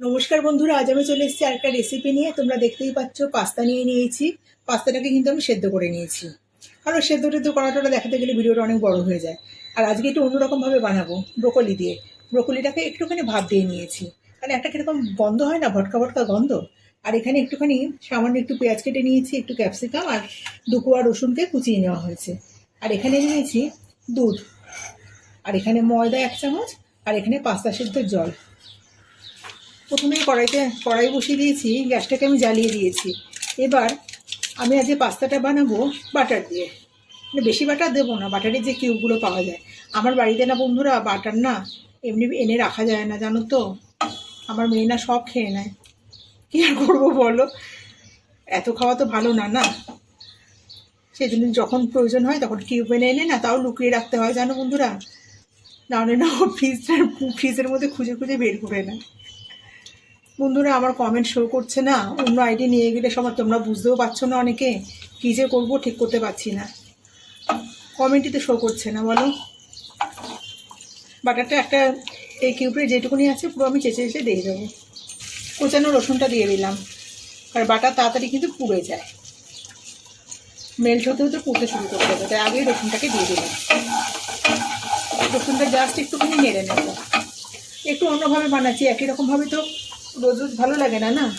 নমস্কার বন্ধুরা, আজ আমি চলে এসেছি আরেকটা রেসিপি নিয়ে। তোমরা দেখতেই পাচ্ছ, পাস্তা নিয়ে নিয়েছি। পাস্তাটাকে কিন্তু আমি সেদ্ধ করে নিয়েছি। কারণ সেদ্ধ টেদ্ধ করাটা দেখাতে গেলে ভিডিওটা অনেক বড় হয়ে যায়। আর আজকে একটু অন্যরকমভাবে বানাবো, ব্রোকলি দিয়ে। ব্রোকলিটাকে একটুখানি ভাপ দিয়ে নিয়েছি। কারণ একটা কীরকম গন্ধ হয় না, ভটকা ভটকা গন্ধ? আর এখানে একটুখানি সামান্য একটু পেঁয়াজ কেটে নিয়েছি, একটু ক্যাপসিকাম আর দুকুয়া রসুনকে কুচিয়ে নেওয়া হয়েছে। আর এখানে নিয়েছি দুধ। আর এখানে ময়দা এক চামচ, আর এখানে পাস্তা সেদ্ধের জল। প্রথমে কড়াইতে, কড়াই বসিয়ে দিয়েছি, গ্যাসটাকে আমি জ্বালিয়ে দিয়েছি। এবার আমি আজকে পাস্তাটা বানাবো বাটার দিয়ে। মানে বেশি বাটার দেবো না, বাটারের যে কিউবগুলো পাওয়া যায়। আমার বাড়িতে না বন্ধুরা, বাটার না এমনি এনে রাখা যায় না, জানো তো? আমার মেয়ে না সব খেয়ে নেয়। কী আর করব বলো? এত খাওয়া তো ভালো না না? সেই জন্য যখন প্রয়োজন হয় তখন কিউব এনে এনে না তাও লুকিয়ে রাখতে হয়, জানো বন্ধুরা? নাহলে না ও ফ্রিজটার ফ্রিজের মধ্যে খুঁজে খুঁজে বের করে নেয়। বন্ধুরা, আমার কমেন্ট শো করছে না। অন্য আইডি নিয়ে গেলে সবার তোমরা বুঝতেও পারছ না অনেকে কী যে করব, ঠিক করতে পারছি না। কমেন্টই তো শো করছে না, বলো। বাটারটা একটা এই কিউবের যেটুকুনি আছে, পুরো আমি চেঁচে চেঁচে দিয়ে দেবো। কোচানো রসুনটা দিয়ে দিলাম। আর বাটার তাড়াতাড়ি কিন্তু পুড়ে যায়। মেল্ট হতে হতে পুড়তে শুরু করতে হবে, তাই আগেই রসুনটাকে দিয়ে দিলাম। রসুনটা জাস্ট একটুখানি নেড়ে নেব। একটু অন্যভাবে বানাচ্ছি, একই রকমভাবে তো রোজ রোজ ভালো লাগে না না?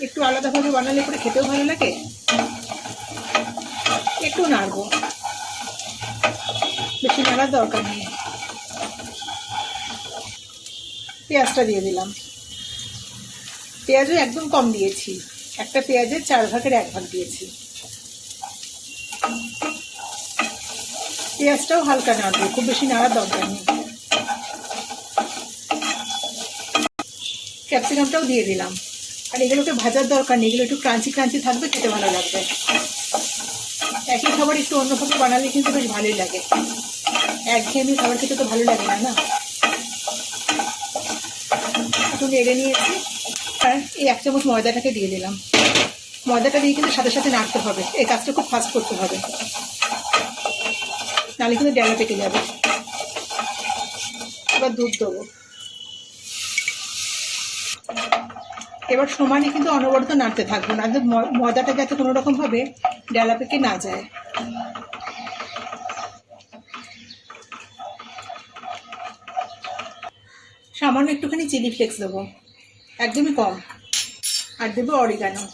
একটু আলাদাভাবে বানালে পরে খেতেও ভালো লাগে? একটু নাড়বো। বেশি নাড়ার দরকার নেই। পেঁয়াজটা দিয়ে দিলাম। পেঁয়াজও একদম কম দিয়েছি। একটা পেঁয়াজের চার ভাগের এক ভাগ দিয়েছি। পেঁয়াজটাও হালকা নাড়বো, খুব বেশি নাড়ার দরকার নেই। ক্যাপসিকামটাও দিয়ে দিলাম। আর এগুলোকে ভাজার দরকার নেই, এগুলো একটু ক্রাঞ্চি ক্রাঞ্চি থাকবে, খেতে ভালো লাগবে। একই খাবার একটু অন্যভাবে বানালে কিন্তু বেশ ভালোই লাগে। একঘেয়েমি খাবার খেতে তো ভালো লাগে না না? একটু নেড়ে নিয়েছি, আর এই এক চামচ ময়দাটাকে দিয়ে দিলাম। ময়দাটা দিয়ে কিন্তু সাথে সাথে নাড়তে হবে, এই কাজটা খুব ফাস্ট করতে হবে। নাহলে কিন্তু ডেলা পেকে যাবে। এবার দুধ দেবো। এবার সমানে কিন্তু অনবরত নাড়তে থাকব না ময়দাটা যাতে কোনো রকমভাবে ডেলা পেকে না যায়। সামান্য একটুখানি চিলি ফ্লেক্স দেবো, একদমই কম। আর দেবো অরিগানো।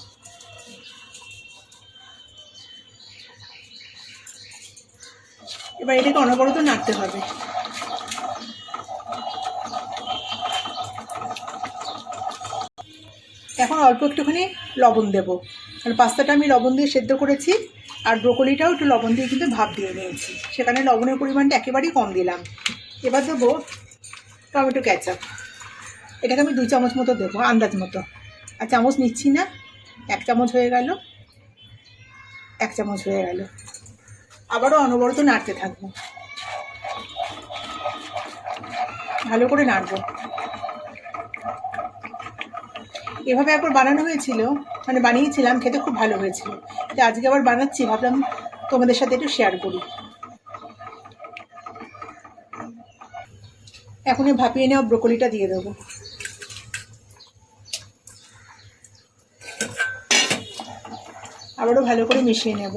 এবার এটাকে অনবরত নাড়তে হবে। এখন অল্প একটুখানি লবণ দেবো। আর পাস্তাটা আমি লবণ দিয়ে সেদ্ধ করেছি, আর ব্রোকলিটাও একটু লবণ দিয়ে কিন্তু ভাপ দিয়ে নিয়েছি। সেখানে লবণের পরিমাণটা একেবারেই কম দিলাম। এবার দেবো টমেটো ক্যাচাপ এটাকে আমি দুই চামচ মতো দেবো, আন্দাজ মতো। আর চামচ নিচ্ছি না, এক চামচ হয়ে গেল, এক চামচ হয়ে গেল। আবারও অনবরত নাড়তে থাকব। ভালো করে নাড়বো। এভাবে একবার বানানো হয়েছিল মানে বানিয়েছিলাম, খেতে খুব ভালো হয়েছিল। তো আজকে আবার বানাচ্ছি, ভাবলাম তোমাদের সাথে একটু শেয়ার করি। এখন এই ভাপিয়ে নেওয়া ব্রোকলিটা দিয়ে দেবো। আবারও ভালো করে মিশিয়ে নেব।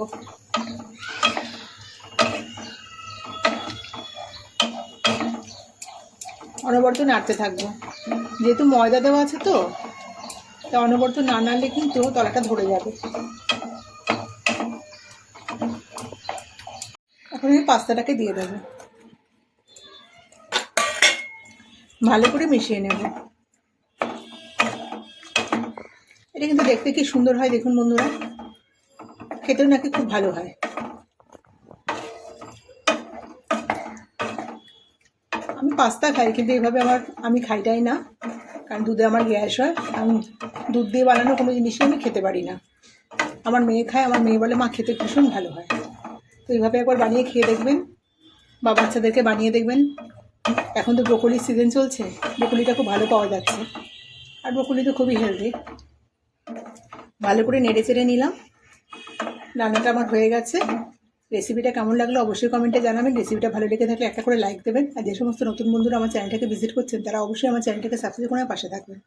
অনবরত নাড়তে থাকব। যেহেতু ময়দা দেওয়া আছে তো তা অনবরত না নাড়লে কিন্তু তলাটা ধরে যাবে। এখন আমি পাস্তাটাকে দিয়ে দেবো। ভালো করে মিশিয়ে নেব। এটা কিন্তু দেখতে কি সুন্দর হয় দেখুন বন্ধুরা। খেতেও নাকি খুব ভালো হয়। আমি পাস্তা খাই, কিন্তু এইভাবে আমার আমি খাইটাই না, কারণ দুধে আমার গ্যাস হয়, আমি দুধ দিয়ে বানানো কোনো জিনিসই আমি খেতে পারি না। আমার মেয়ে খায়, আমার মেয়ে বলে, মা, খেতে ভীষণ ভালো হয়। তো এইভাবে একবার বানিয়ে খেয়ে দেখবেন, বা বাচ্চাদেরকে বানিয়ে দেখবেন। এখন তো ব্রোকলির সিজন চলছে, ব্রোকলিটা খুব ভালো পাওয়া যাচ্ছে। আর ব্রোকলি তো খুবই হেলদি ভালো করে নেড়ে চেড়ে নিলাম। রান্নাটা আমার হয়ে গেছে। রেসিপিটা কেমন লাগল অবশ্যই কমেন্টে জানাবেন। রেসিপিটা ভালো লেগে থাকলে একটা করে লাইক দেবেন। আর যে সমস্ত নতুন বন্ধুরা আমার চ্যানেলটাকে ভিজিট করছেন, তারা অবশ্যই আমার চ্যানেলটাকে সাবস্ক্রাইব করে পাশে থাকবেন।